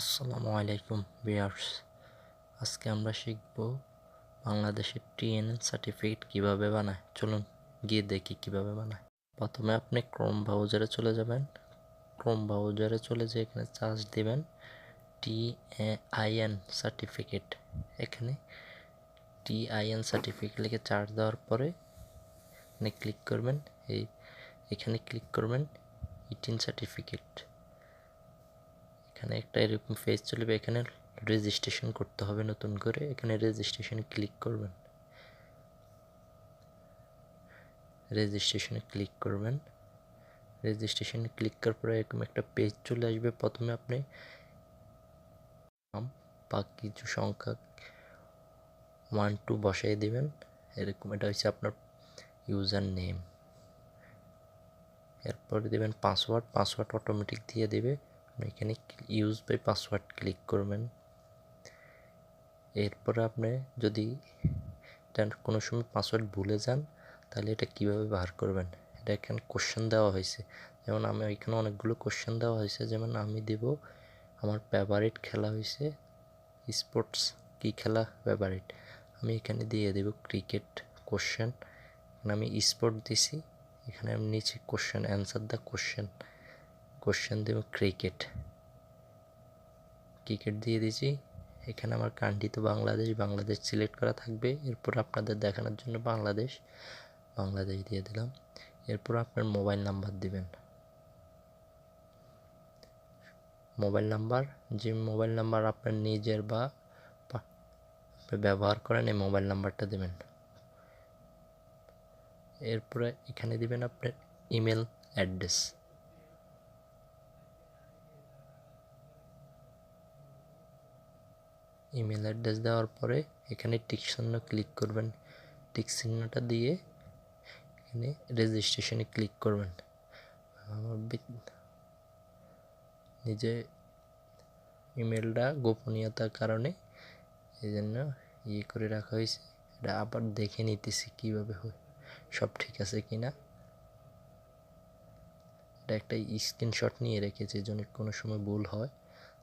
আসসালামু আলাইকুম ভিউয়ার্স। আজকে আমরা শিখব বাংলাদেশের টিএনএন সার্টিফিকেট কীভাবে বানায়। চলুন গিয়ে দেখি কীভাবে বানায়। প্রথমে আপনি ক্রোম ব্রাউজারে চলে যাবেন। ক্রোম ব্রাউজারে চলে যেয়ে এখানে চার্জ দিবেন টি আইএন সার্টিফিকেট। এখানে টি আইএন সার্টিফিকেট লিখে চার্জ দেওয়ার পরে এখানে ক্লিক করবেন। এই এখানে ক্লিক করবেন ইটিন সার্টিফিকেট। এখানে একটা এরকম পেজ চলবে, এখানে রেজিস্ট্রেশন করতে হবে নতুন করে, এখানে রেজিস্ট্রেশনে ক্লিক করবেন। রেজিস্ট্রেশনে ক্লিক করবেন। রেজিস্ট্রেশনে ক্লিক করার পরে এরকম একটা পেজ চলে আসবে প্রথমে আপনি। নাম বা কিছু সংখ্যা ওয়ান টু বসাই দিবেন। এরকম এটা হচ্ছে আপনার ইউজার নেম এরপরে দেবেন পাসওয়ার্ড পাসওয়ার্ড অটোমেটিক দিয়ে দেবে। এখানে ইউজ বাই পাসওয়ার্ড ক্লিক করবেন। এরপরে আপনি যদি কোনো সময় পাসওয়ার্ড ভুলে যান, তাহলে এটা কীভাবে বার করবেন? এটা এখানে কোশ্চেন দেওয়া হয়েছে। যেমন আমি এখানে অনেকগুলো কোশ্চেন দেওয়া হয়েছে। যেমন আমি দেব, আমার ফেভারিট খেলা হয়েছে স্পোর্টস কী খেলা ফেভারিট আমি এখানে দিয়ে দেব ক্রিকেট কোশ্চেন আমি স্পোর্ট দিছি। এখানে আমি নিচে question answer the question question Dev cricket cricket দিয়ে দিয়েছি। এখানে আমার কান্ট্রি তো বাংলাদেশ। বাংলাদেশ সিলেক্ট করা থাকবে। এরপর আপনাদের দেখানোর জন্য বাংলাদেশ। বাংলাদেশ দিয়ে দিলাম। এরপর আপনার মোবাইল নাম্বার দিবেন। মোবাইল নাম্বার যে মোবাইল নাম্বার আপনার নিজের বা ব্যবহার করেন, এই মোবাইল নাম্বারটা দেবেন। এরপরে এখানে দিবেন আপনার ইমেল অ্যাড্রেস ইমেল অ্যাড্রেস দেওয়ার পরে এখানে টিক চিহ্ন ক্লিক করবেন। টিক চিহ্নটা দিয়ে এখানে রেজিস্ট্রেশনে ক্লিক করবেন। আমার নিজে ইমেলটা গোপনীয়তার কারণে এই জন্য ইয়ে করে রাখা হয়েছে। এটা আবার দেখে নিতেছি কীভাবে সব ঠিক আছে কি না এটা একটা স্ক্রিনশট নিয়ে রেখেছি, যেন কোনো সময় ভুল হয়।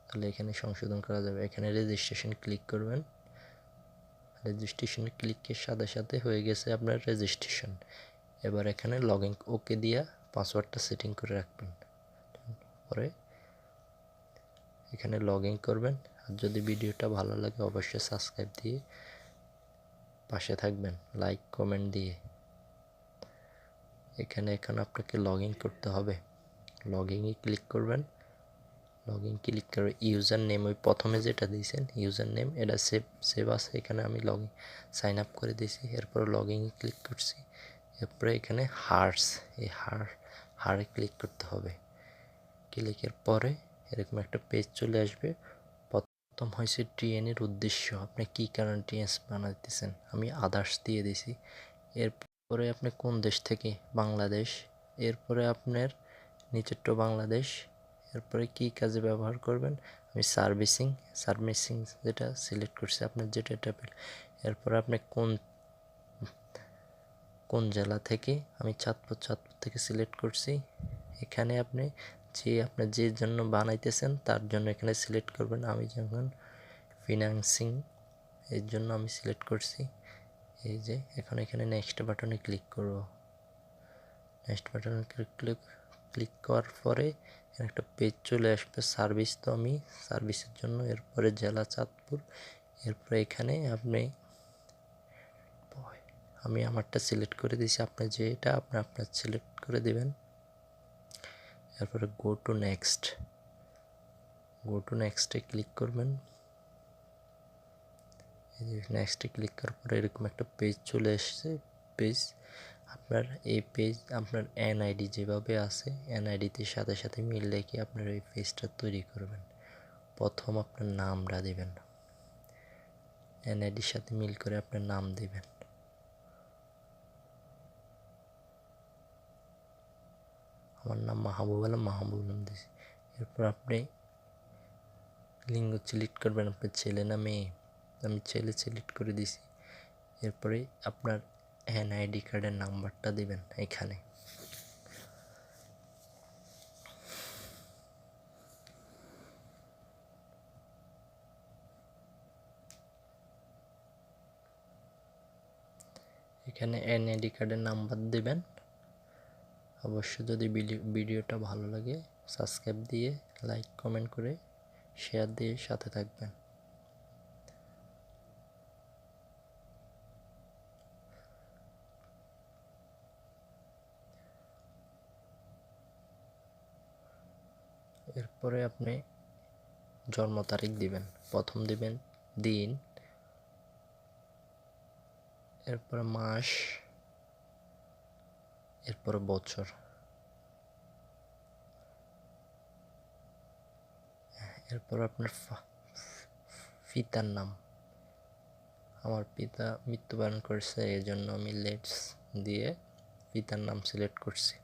তাহলে এখানে সংশোধন করা যাবে। এখানে রেজিস্ট্রেশন ক্লিক করবেন। রেজিস্ট্রেশন ক্লিকের সাথে সাথে হয়ে গেছে আপনার রেজিস্ট্রেশন এবার এখানে লগ ইন ওকে দিয়া পাসওয়ার্ডটা সেটিং করে রাখবেন। পরে এখানে লগ ইন করবেন। আর যদি ভিডিওটা ভালো লাগে অবশ্যই সাবস্ক্রাইব দিয়ে পাশে থাকবেন। লাইক কমেন্ট দিয়ে। এখানে এখন আপনাকে লগ ইন করতে হবে। লগ ইনে ক্লিক করবেন। লগ ইন ক্লিক করে ইউজার নেম ওই প্রথমে যেটা দিয়েছেন ইউজার নেম এটা সেভ সেভ আছে, এখানে আমি লগ ইন সাইন আপ করে দিয়েছি, এরপর লগ ইনে ক্লিক করছি, এরপরে এখানে হার্স এই হার হারে ক্লিক করতে হবে ক্লিকের পরে এরকম একটা পেজ চলে আসবে, প্রথম হয়েছে টিএনের উদ্দেশ্য, আপনি কী কারণে টিএনস বানাইতেছেন, আমি আদার্স দিয়ে দিছি এরপরে আপনি কোন দেশ থেকে, বাংলাদেশ, এরপরে আপনার নিচেরটা বাংলাদেশ এরপরে কি কাজে ব্যবহার করবেন? আমি সার্ভিসিং সার্ভিসিং যেটা সিলেক্ট করছি আপনার যেটা ট্যাপেল এরপর আপনি কোন কোন জেলা থেকে? আমি চাঁদপুর চাঁদপুর থেকে সিলেক্ট করছি। এখানে আপনি যে আপনার যে জন্য বানাইতেছেন তার জন্য এখানে সিলেক্ট করবেন। আমি যখন ফিনান্সিং এর জন্য আমি সিলেক্ট করছি, এই যে এখন এখানে নেক্সট বাটনে ক্লিক করব। নেক্সট বাটনে ক্লিক ক্লিক ক্লিক করার পরে একটা পেজ চলে আসবে সার্ভিস তো আমি সার্ভিসের জন্য। এরপরে জেলা চাঁদপুর, এরপরে এখানে আপনি, আমি আমারটা সিলেক্ট করে দিয়েছি। আপনার যেটা, আপনি আপনার সিলেক্ট করে দেবেন। এরপরে go to next go to নেক্সটে ক্লিক করবেন। নেক্সটে ক্লিক করার পরে এরকম একটা পেজ চলে এসছে পেজ আপনার এই পেজ আপনার এনআইডি যেভাবে আছে এনআইডিতে সাথে সাথে মিল রেখে আপনার এই পেজটা তৈরি করবেন। প্রথম আপনার নামটা দেবেন। এনআইডির সাথে মিল করে আপনার নাম দেবেন। আমার নাম মাহবুব আলম মাহবুব আলম দিয়েছি এরপর আপনি লিঙ্গ সিলেক্ট করবেন, আপনার ছেলে না মেয়ে। আমি ছেলে সিলেক্ট করে দিছি। এরপরে আপনার এনআইডি কার্ডের নাম্বারটা দিবেন এখানে। এখানে এনআইডি কার্ডের নাম্বার দেবেন। অবশ্যই যদি ভিডিওটা ভালো লাগে সাবস্ক্রাইব দিয়ে লাইক কমেন্ট করে শেয়ার দিয়ে সাথে থাকবেন। এরপরে আপনি জন্ম তারিখ দিবেন, প্রথম দিবেন দিন, এরপরে মাস, এরপরে বছর। এরপর আপনার পিতার নাম। আমার পিতা মৃত্যুবরণ করেছে এই জন্য আমি লেটস দিয়ে পিতার নাম সিলেক্ট করছি।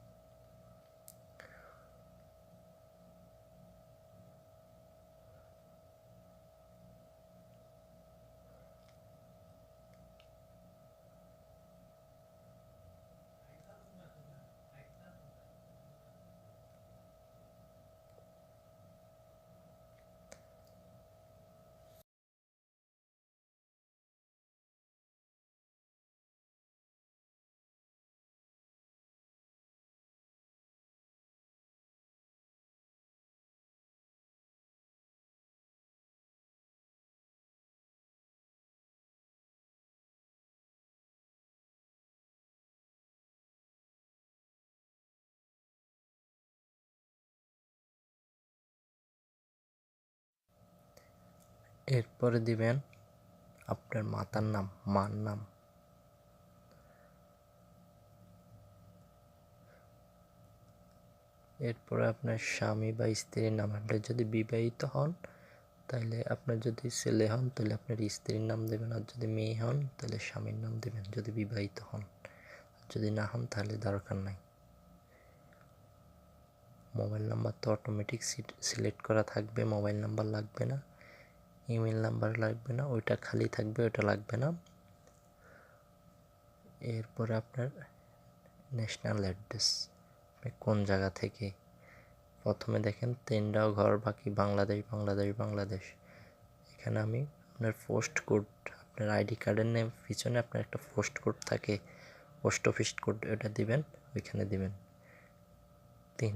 এরপরে দিবেন আপনার মাতার নাম, মার নাম। এরপরে আপনার স্বামী বা স্ত্রীর নাম, আপনি যদি বিবাহিত হন তাহলে আপনার যদি ছেলে হন তাহলে আপনার স্ত্রীর নাম দেবেন। আর যদি মেয়ে হন তাহলে স্বামীর নাম দেবেন। যদি বিবাহিত হন যদি না হন তাহলে দরকার নাই। মোবাইল নাম্বার তো অটোমেটিক সিলেক্ট করা থাকবে, মোবাইল নাম্বার লাগবে না। ইমেল নাম্বার লাগবে না, ওইটা খালি থাকবে ওটা লাগবে না। এরপরে আপনার ন্যাশনাল অ্যাড্রেস আপনি কোন জায়গা থেকে? প্রথমে দেখেন তেন্ডাও ঘর, বাকি বাংলাদেশ বাংলাদেশ বাংলাদেশ। এখানে আমি আপনার পোস্ট কোড আপনার আইডি কার্ডের নেম পিছনে আপনার একটা পোস্ট কোড থাকে পোস্ট অফিস কোড ওটা দিবেন, ওইখানে দিবেন।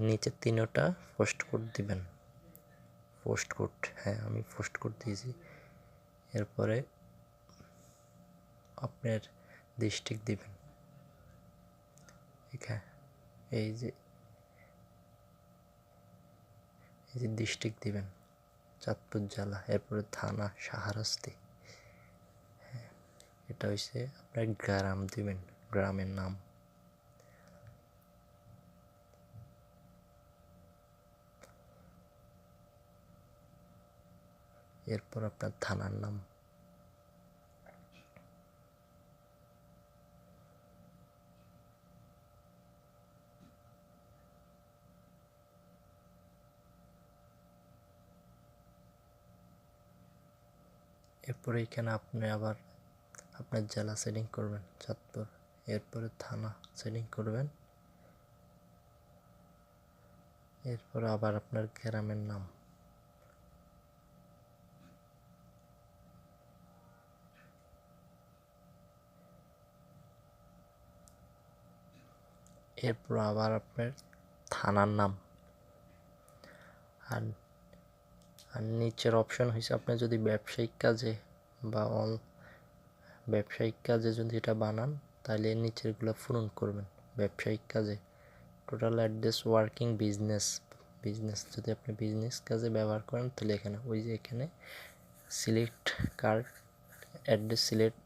নিচে তিনোটা পোস্ট কোড দিবেন। পোস্ট কোড হ্যাঁ আমি পোস্ট কোড দিয়েছি। এরপরে আপনার ডিস্ট্রিক্ট দিবেন। এখানে এই যে এই যে ডিস্ট্রিক্ট দিবেন, চাঁদপুর জেলা, এরপরে থানা সাহারাস্তি হ্যাঁ এটা হচ্ছে আপনার গ্রাম দিবেন, গ্রামের নাম। এরপর আপনার থানার নাম। এরপরে এখানে আপনি আবার আপনার জেলা সেটিং করবেন, চাঁদপুর। এরপরে থানা সেটিং করবেন। এরপর আবার আপনার গ্রামের নাম। এরপর আবার আপনার থানার নাম। আর আর নিচের অপশন হয়েছে আপনি যদি ব্যবসায়িক কাজে বা অল ব্যবসায়িক কাজে যদি এটা বানান তাহলে নিচেরগুলো পূরণ করবেন। ব্যবসায়িক কাজে। Total address working business business যদি আপনি বিজনেস কাজে ব্যবহার করেন তাহলে এখানে, ওই যে এখানে সিলেক্ট কার্ড অ্যাড্রেস সিলেক্ট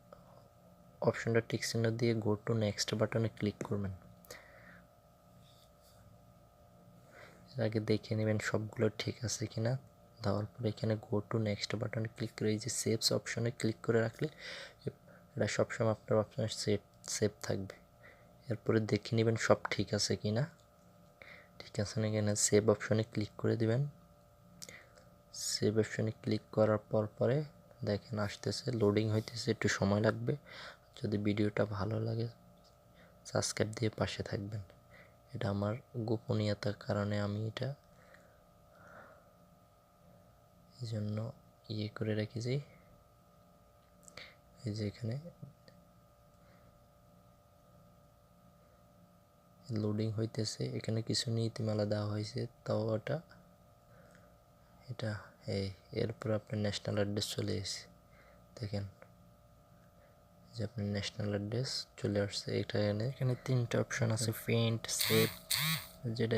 অপশনটা টিক চিহ্ন দিয়ে গো টু নেক্সট বাটনে ক্লিক করবেন। এর আগে দেখে নেবেন সবগুলো ঠিক আছে কিনা। দেওয়ার পরে এখানে গো টু নেক্সট বাটনে ক্লিক করে এই যে সেভস অপশনে ক্লিক করে রাখলে এটা সবসময় আপনার অপশনে সেভ সেভ থাকবে। এরপরে দেখে নেবেন সব ঠিক আছে কি না ঠিক আছে না এখানে সেভ অপশনে ক্লিক করে দিবেন। সেভ অপশনে ক্লিক করার পর পরে দেখেন আসতেছে লোডিং হইতেছে, একটু সময় লাগবে। যদি ভিডিওটা ভালো লাগে সাবস্ক্রাইব দিয়ে পাশে থাকবেন। এটা আমার গোপনীয়তার কারণে আমি এটা এই জন্য ইয়ে করে রেখেছি। এই যে এখানে লোডিং হইতেছে, এখানে কিছু নীতিমালা দেওয়া হয়েছে, তাও ওটা এটা, এই, এরপর আপনার ন্যাশনাল অ্যাড্রেস চলে এসেছে। দেখেন। যে আপনার ন্যাশনাল অ্যাড্রেস চলে আসছে এটা এখানে। এখানে তিনটা অপশন আছে পেন্ট সেভ যেটা